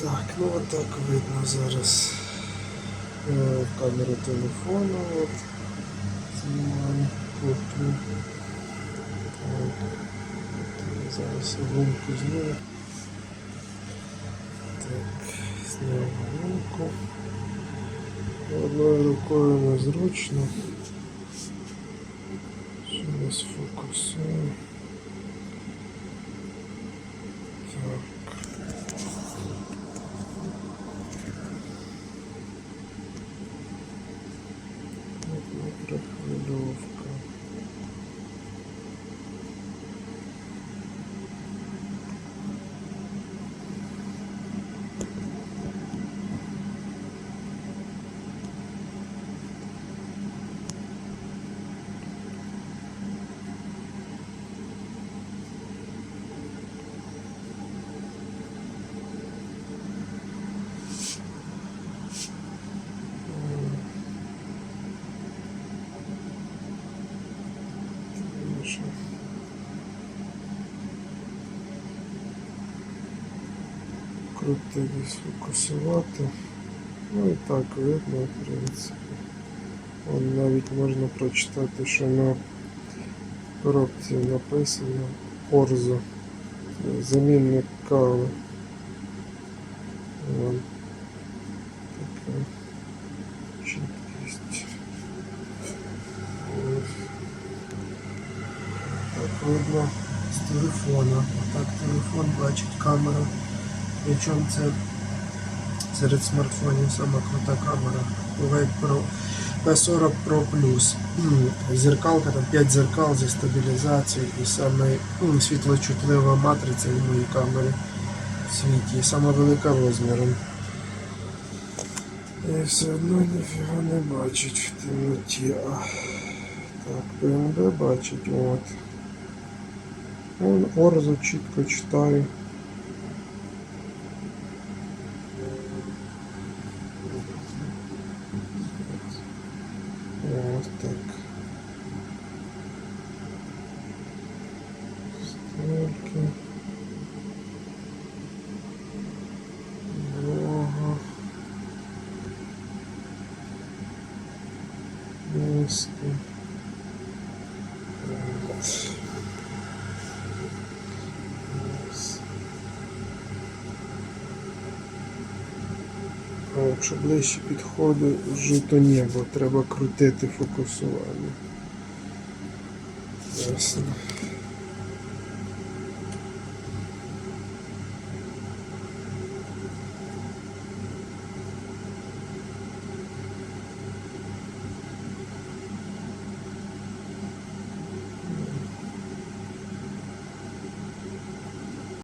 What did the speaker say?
Так, ну от так видно зараз е, камеру телефону. От. Знімаю копію. Зараз гумку зняв. Так, зняв гумку. Одною рукою незручно. Що сфокусую. Так. Микрохвильовка. Хорошо. Крути десь фокусувати. Ну і так видно, в принципі. Вон навіть можна прочитати, що на коробці написано Орзо. Замінник кави. Вон. Така чіткість. Так видно з телефона. Отак телефон бачить камера. Причому це серед смартфонів сама крута камера. Huawei Pro P40 Pro Plus. Зеркалка, там 5 зеркал зі стабілізацією і саме м, світлочутлива матриця в моїй камері в світі. Сама велика розміром. І все одно ніфіга не бачить в темноті. Так, ПНБ бачить, от. Вон Орзо чітко читаю. Так. Стрелки. Бога. Миски. Вот. А якщо ближче підходить, жуто небо, треба крутити фокусування. Ясно.